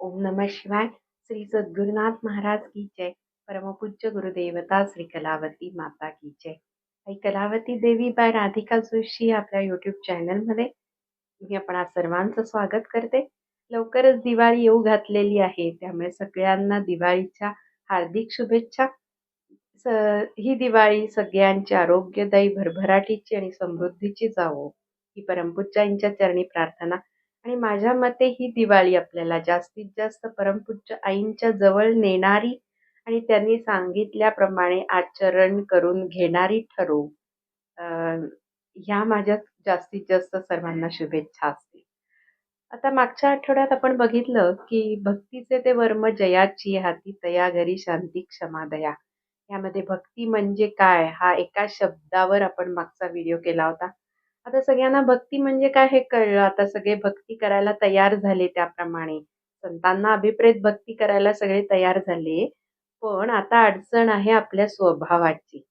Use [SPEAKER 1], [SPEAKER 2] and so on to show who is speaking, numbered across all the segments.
[SPEAKER 1] ओम नमः शिवाय. श्री सद्गुरुनाथ महाराज की जय. परमपूज्य गुरुदेवता श्री कलावती माता की जय. आई कलावती देवी बाय राधिका जोशी आपल्या यूट्यूब चॅनलमध्ये मी आपण सर्वांचं स्वागत करते. लवकरच दिवाळी येऊ घातलेली आहे. त्यामुळे सगळ्यांना दिवाळीच्या हार्दिक शुभेच्छा. स ही दिवाळी सगळ्यांची आरोग्यदायी भरभराटीची आणि समृद्धीची जावो. ही परमपूज्याईंच्या चरणी प्रार्थना आणि माझ्या मते ही दिवाळी आपल्याला जास्तीत जास्त परमपूज्य आईंच्या जवळ नेणारी आणि त्यांनी सांगितल्याप्रमाणे आचरण करून घेणारी ठरो ह्या माझ्या जास्तीत जास्त सर्वांना शुभेच्छा असतील. आता मागच्या आठवड्यात आपण बघितलं की भक्तीचे ते वर्म जयाची हाती तया घरी शांती क्षमा दया. यामध्ये भक्ती म्हणजे काय? हा एका शब्दावर आपण मागचा व्हिडिओ केला होता. आता सगळ्यांना भक्ती म्हणजे काय हे कळलं. आता सगळे भक्ती करायला तयार झाले त्याप्रमाणे. संतांना अभिप्रेत भक्ती करायला सगळे तयार झाले. पण आता अडचण आहे आपल्या स्वभावाची.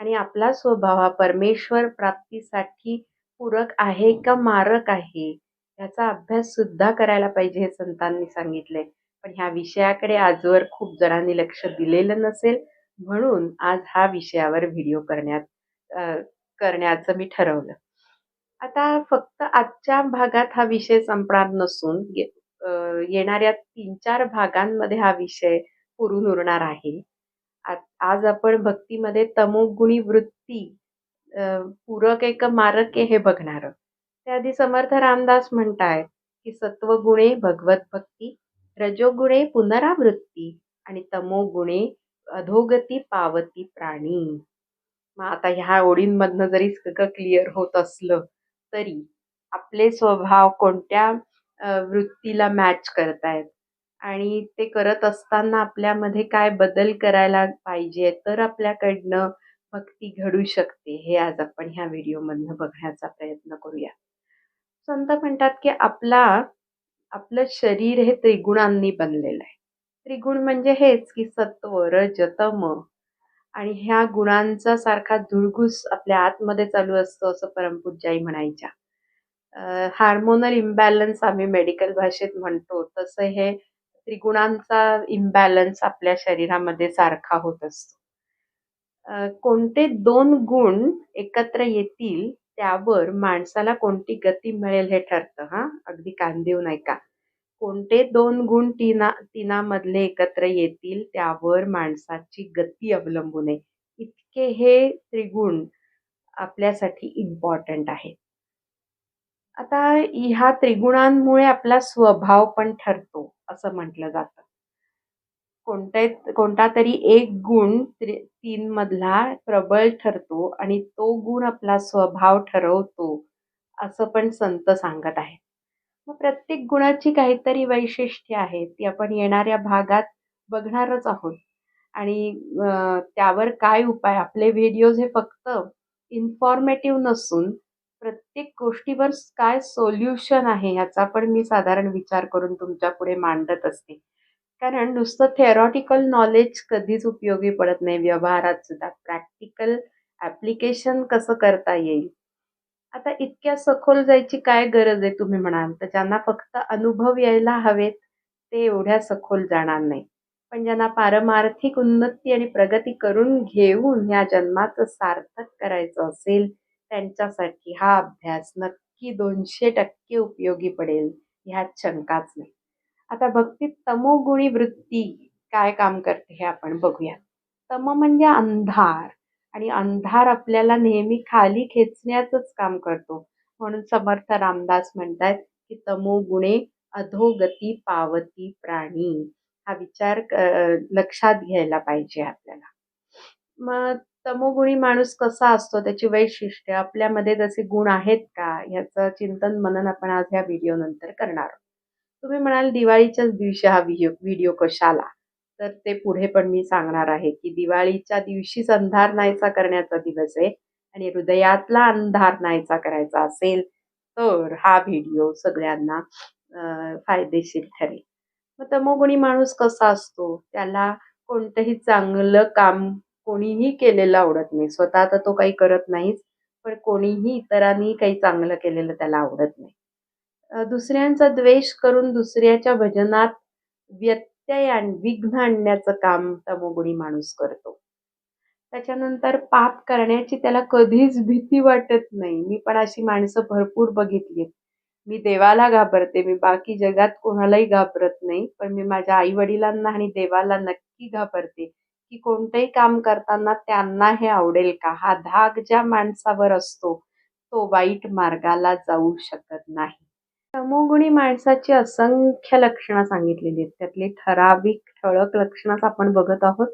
[SPEAKER 1] आणि आपला स्वभाव हा परमेश्वर प्राप्तीसाठी पूरक आहे का मारक आहे? याचा अभ्यास सुद्धा करायला पाहिजे हे संतांनी सांगितले पण ह्या विषयाकडे आजवर खूप जणांनी लक्ष दिलेलं नसेल. म्हणून आज हा विषयावर व्हिडिओ करण्यात करण्याचं मी ठरवलं. आता फक्त आजच्या भागात हा विषय संपणार नसून येणाऱ्या तीन चार भागांमध्ये हा विषय पुरून उरणार आहे. आज आपण भक्तीमध्ये तमोगुणी वृत्ती पूरक एक मारक हे बघणार. त्याआधी समर्थ रामदास म्हणतायत की सत्वगुणे भगवत भक्ती रजोगुणे पुनरावृत्ती आणि तमोगुणे अधोगती पावती प्राणी. मग आता ह्या ओळींमधनं जरी सगळं क्लिअर होत असलं तरी आपले स्वभाव कोणत्या वृत्तीला मॅच करतायत? आणि ते करत असताना आपल्यामध्ये काय बदल करायला पाहिजे? तर आपल्याकडनं भक्ती घडू शकते हे आज आपण ह्या व्हिडिओमधनं बघण्याचा प्रयत्न करूया. संत म्हणतात की आपला आपलं शरीर हे त्रिगुणांनी बनलेलं आहे. त्रिगुण म्हणजे हेच की सत्व रजतम आणि ह्या गुणांचा सारखा धुळघूस आपल्या आतमध्ये चालू असतो असं परमपूज्याई म्हणायच्या. हार्मोनल इम्बॅलन्स आम्ही मेडिकल भाषेत म्हणतो. तसं हे त्रिगुणांचा इम्बॅलन्स आपल्या शरीरामध्ये सारखा होत असतो. कोणते दोन गुण एकत्र येतील त्यावर माणसाला कोणती गती मिळेल हे ठरतं हा? अगदी कान नाही का कोणते दोन गुण तिना तिनामधले एकत्र येतील त्यावर माणसाची गती अवलंबून आहे. इतके हे त्रिगुण आपल्यासाठी इम्पॉर्टंट आहे आता ह्या त्रिगुणांमुळे आपला स्वभाव पण ठरतो असं म्हटलं जातं. कोणते कोणता तरी एक गुण तीन मधला प्रबळ ठरतो आणि तो गुण आपला स्वभाव ठरवतो असं पण संत सांगत आहेत. मग प्रत्येक गुणाची काहीतरी वैशिष्ट्य आहेत ती आपण येणाऱ्या भागात बघणारच आहोत. आणि त्यावर काय उपाय? आपले व्हिडिओज हे फक्त इन्फॉर्मेटिव्ह नसून प्रत्येक गोष्टीवर काय सोल्युशन आहे ह्याचा पण मी साधारण विचार करून तुमच्यापुढे मांडत असते. कारण नुसतं थेरॉटिकल नॉलेज कधीच उपयोगी पडत नाही. व्यवहारात सुद्धा प्रॅक्टिकल ॲप्लिकेशन कसं करता येईल? आता इतक्या सखोल जायची काय गरज आहे तुम्ही म्हणाल? तर ज्यांना फक्त अनुभव यायला हवेत ते एवढ्या सखोल जाणार नाही. पण ज्यांना पारमार्थिक उन्नती आणि प्रगती करून घेऊन ह्या जन्माचं सार्थक करायचं असेल त्यांच्यासाठी हा अभ्यास नक्की दोनशे टक्के उपयोगी पडेल ह्यात शंकाच नाही. आता भक्तीत तमोगुणी वृत्ती काय काम करते हे आपण बघूया तम म्हणजे अंधार. आणि अंधार आपल्याला नेहमी खाली खेचण्याचंच काम करतो. म्हणून समर्थ रामदास म्हणतात की तमोगुणे अधोगती पावती प्राणी. हा विचार लक्षात घ्यायला पाहिजे आपल्याला. मग तमोगुणी माणूस कसा असतो? त्याची वैशिष्ट्य आपल्यामध्ये जसे गुण आहेत का? ह्याचं चिंतन मनन आपण आज ह्या व्हिडिओ नंतर करणार तुम्ही म्हणाल दिवाळीच्याच दिवशी हा व्हिडिओ व्हिडिओ कशाला? तर ते पुढे पण मी सांगणार आहे की दिवाळीच्या दिवशीच अंधार नाहीचा करण्याचा दिवस आहे आणि हृदयातला अंधार नाहीचा करायचा असेल तर हा व्हिडिओ सगळ्यांना फायदेशीर ठरेल. मग तमोगुणी माणूस कसा असतो? त्याला कोणतंही चांगलं काम कोणीही केलेलं आवडत नाही. स्वतः तर तो काही करत नाहीच पण कोणीही इतरांनी काही चांगलं केलेलं त्याला आवडत नाही. दुसऱ्यांचा द्वेष करून दुसऱ्याच्या भजनात व्यत आण विघ्न आणण्याचं काम तमोगुणी माणूस करतो. त्याच्यानंतर पाप करण्याची त्याला कधीच भीती वाटत नाही. मी पण अशी माणसं भरपूर बघितली मी देवाला घाबरते. मी बाकी जगात कोणालाही घाबरत नाही. पण मी माझ्या आई वडिलांना आणि देवाला नक्की घाबरते की कोणतंही काम करताना त्यांना हे आवडेल का? हा धाक ज्या माणसावर असतो तो वाईट मार्गाला जाऊ शकत नाही. तमोगुणी माणसाची असंख्य लक्षणं सांगितलेली आहेत. त्यातली ठराविक ठळक लक्षणंच आपण बघत आहोत.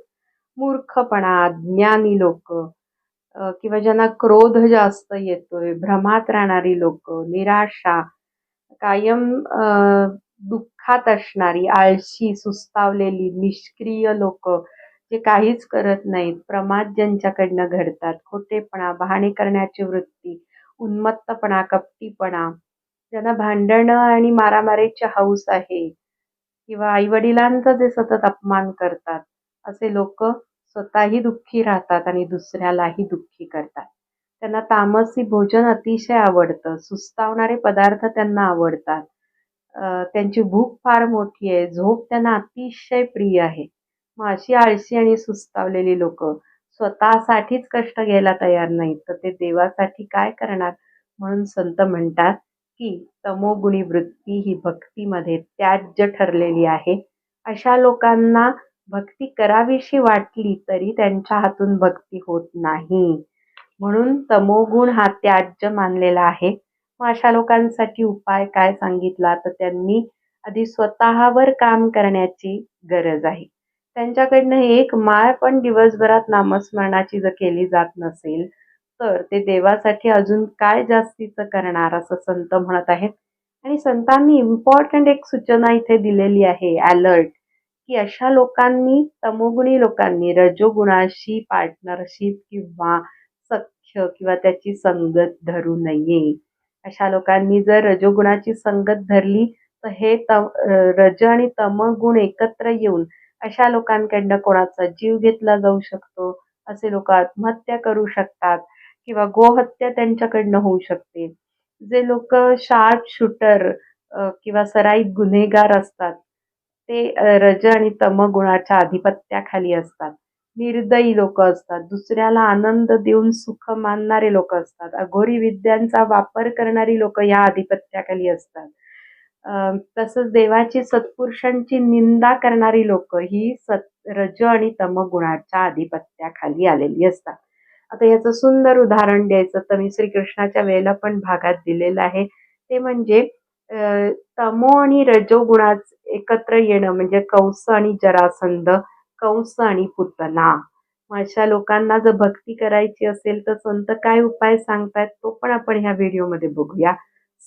[SPEAKER 1] मूर्खपणा ज्ञानी लोक किंवा ज्यांना क्रोध जास्त येतोय भ्रमात राहणारी लोक निराशा कायम दुःखात असणारी आळशी सुस्तावलेली निष्क्रिय लोक जे काहीच करत नाहीत प्रमाद ज्यांच्याकडनं घडतात खोटेपणा बहाणे करण्याची वृत्ती उन्मत्तपणा कपटीपणा ज्यांना भांडणं आणि मारामारीची हौस आहे किंवा आईवडिलांचा जे सतत अपमान करतात असे लोक स्वतःही दुःखी राहतात आणि दुसऱ्यालाही दुःखी करतात. त्यांना तामसी भोजन अतिशय आवडतं सुस्तावणारे पदार्थ त्यांना आवडतात. त्यांची भूक फार मोठी आहे झोप त्यांना अतिशय प्रिय आहे. मग अशी आळशी आणि सुस्तावलेली लोक स्वतःसाठीच कष्ट घ्यायला तयार नाहीत तर ते देवासाठी काय करणार म्हणून संत म्हणतात की तमोगुणी वृत्ती ही भक्तीमध्ये त्याज्य ठरलेली आहे. अशा लोकांना भक्ती करावीशी वाटली तरी त्यांच्या हातून भक्ती होत नाही. म्हणून तमोगुण हा त्याज्य मानलेला आहे. मग अशा लोकांसाठी उपाय काय सांगितला? तर त्यांनी आधी स्वतःवर काम करण्याची गरज आहे. त्यांच्याकडनं एक माळ पण दिवसभरात नामस्मरणाची जर केली जात नसेल तर ते देवासाठी अजून काय जास्तीचं करणार असं संत म्हणत आहेत. आणि संतांनी इम्पॉर्टंट एक सूचना इथे दिलेली आहे अलर्ट की अशा लोकांनी तमोगुणी लोकांनी रजोगुणाशी पार्टनरशिप किंवा सख्य किंवा त्याची संगत धरू नये. अशा लोकांनी जर रजोगुणाची संगत धरली तर हे तम रज आणि तमगुण एकत्र येऊन अशा लोकांकडनं कोणाचा जीव घेतला जाऊ शकतो असे लोक आत्महत्या करू शकतात किंवा गोहत्या त्यांच्याकडनं होऊ शकते. जे लोक शार्प शूटर किंवा सराईत गुन्हेगार असतात ते रज आणि तम गुणाच्या आधिपत्याखाली असतात. निर्दयी लोक असतात. दुसऱ्याला आनंद देऊन सुख मानणारे लोक असतात. अघोरी विद्यांचा वापर करणारी लोक या आधिपत्याखाली असतात. तसंच देवाची सत्पुरुषांची निंदा करणारी लोक ही सत रज आणि तम गुणाच्या आधिपत्याखाली आलेली असतात. आता याचं सुंदर उदाहरण द्यायचं तर मी श्रीकृष्णाच्या वेळेला पण भागात दिलेलं आहे. ते म्हणजे तमो आणि रजोगुणाच एकत्र येणं म्हणजे कंस आणि जरासंध कंस आणि पुतना. अशा लोकांना जर भक्ती करायची असेल तर संत काय उपाय सांगतायत तो पण आपण ह्या व्हिडिओमध्ये बघूया.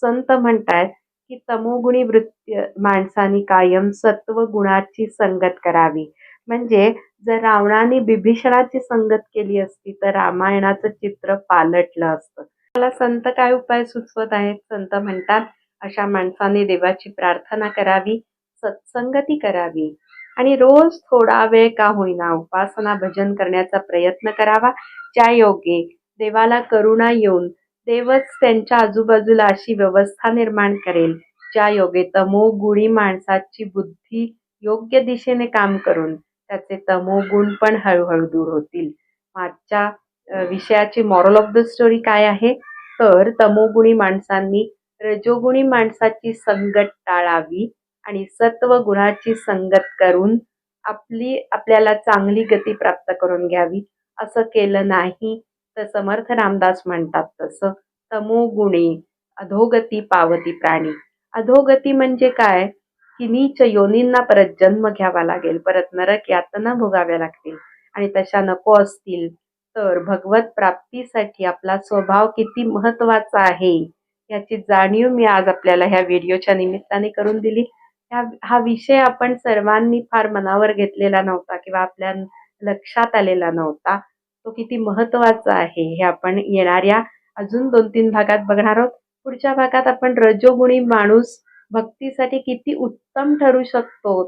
[SPEAKER 1] संत म्हणतायत की तमोगुणी वृत्ती माणसानी कायम सत्व गुणाची संगत करावी. म्हणजे जर रावणाने बिभीषणाची संगत केली असती तर रामायणाचं चित्र पालटलं असतं. मला संत काय उपाय सुचवत आहेत? संत म्हणतात अशा माणसाने देवाची प्रार्थना करावी सत्संगती करावी आणि रोज थोडा वेळ का होईना उपासना भजन करण्याचा प्रयत्न करावा. ज्या योगे देवाला करुणा येऊन देवच त्यांच्या आजूबाजूला अशी व्यवस्था निर्माण करेल ज्या योगे तमो गुणी माणसाची बुद्धी योग्य दिशेने काम करून त्याचे तमोगुण पण हळूहळू दूर होतील. मागच्या विषयाची मॉरल ऑफ द स्टोरी काय आहे? तर तमोगुणी माणसांनी रजोगुणी माणसाची संगत टाळावी आणि सत्व गुणाची संगत करून आपली आपल्याला चांगली गती प्राप्त करून घ्यावी. असं केलं नाही तर समर्थ रामदास म्हणतात तसं. तमोगुणी अधोगती पावती प्राणी. अधोगती म्हणजे काय? की नीच योनींना परत जन्म घ्यावा लागेल. परत नरक यातना भोगाव्या लागतील. आणि तशा नको असतील तर भगवत प्राप्तीसाठी आपला स्वभाव किती महत्त्वाचा आहे याची जाणीव मी आज आपल्याला ह्या व्हिडिओच्या निमित्ताने करून दिली. ह्या हा विषय आपण सर्वांनी फार मनावर घेतलेला नव्हता किंवा आपल्या लक्षात आलेला नव्हता. तो किती महत्त्वाचा आहे हे आपण येणाऱ्या अजून दोन तीन भागात बघणार आहोत. पुढच्या भागात आपण रजोगुणी माणूस भक्तीसाठी किती उत्तम ठरू शकतो?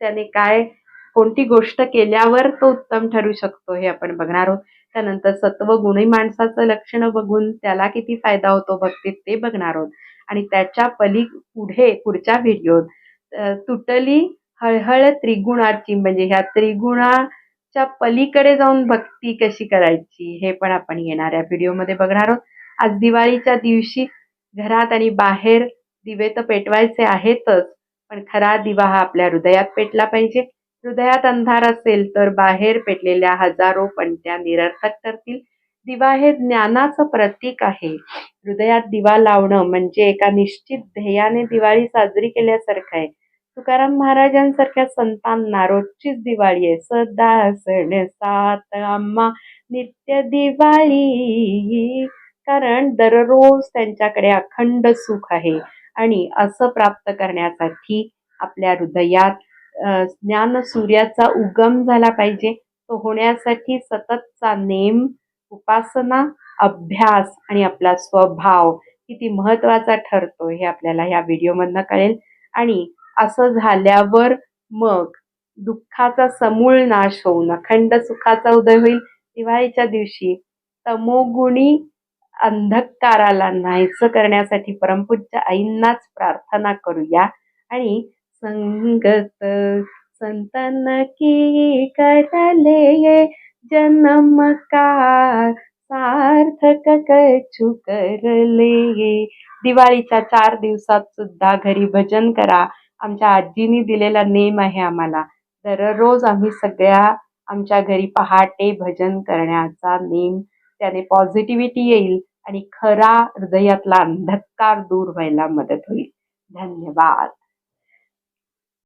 [SPEAKER 1] त्याने काय कोणती गोष्ट केल्यावर तो उत्तम ठरू शकतो हे आपण बघणार आहोत. त्यानंतर सत्व गुणही माणसाचं लक्षण बघून त्याला किती फायदा होतो भक्तीत ते बघणार आहोत. आणि त्याच्या पली पुढे पुढच्या व्हिडिओत तुटली हळहळ त्रिगुणाची म्हणजे ह्या त्रिगुणाच्या पलीकडे जाऊन भक्ती कशी करायची हे पण आपण येणाऱ्या व्हिडिओमध्ये बघणार आहोत. आज दिवाळीच्या दिवशी घरात आणि बाहेर दिवे तर पेटवायचे आहेतच पण खरा दिवा हा आपल्या हृदयात पेटला पाहिजे. हृदयात अंधार असेल तर बाहेर पेटलेल्या हजारो पणत्या निरर्थक ठरतील. दिवा हे ज्ञानाचं प्रतीक आहे. हृदयात दिवा लावणं म्हणजे एका निश्चित ध्येयाने दिवाळी साजरी केल्यासारखं आहे. तुकाराम महाराजांसारख्या संतांना रोजचीच दिवाळी आहे. सदा सण सात आम्हा नित्य दिवाळी. कारण दररोज त्यांच्याकडे अखंड सुख आहे. आणि असं प्राप्त करण्यासाठी आपल्या हृदयात ज्ञान सूर्याचा उगम झाला पाहिजे. तो होण्यासाठी सततचा नेम उपासना अभ्यास आणि आपला स्वभाव किती महत्त्वाचा ठरतो हे आपल्याला ह्या व्हिडिओमधनं कळेल. आणि असं झाल्यावर मग दुःखाचा समूळ नाश होऊन अखंड सुखाचा उदय होईल. दिवाळीच्या दिवशी तमोगुणी अंधकाराला नाहीसं करण्यासाठी परमपूज्य आईंनाच प्रार्थना करूया. आणि संगत संतन की करले जन्म का सार्थक कछु करले दिवाळीच्या चार दिवसात सुद्धा घरी भजन करा. आमच्या आजीनी दिलेला नेम आहे आम्हाला. दररोज आम्ही सगळ्या आमच्या घरी पहाटे भजन करण्याचा नेम त्याने पॉझिटिव्हिटी येईल. आणि खरा हृदयातला अंधकार दूर व्हायला मदत होईल. धन्यवाद.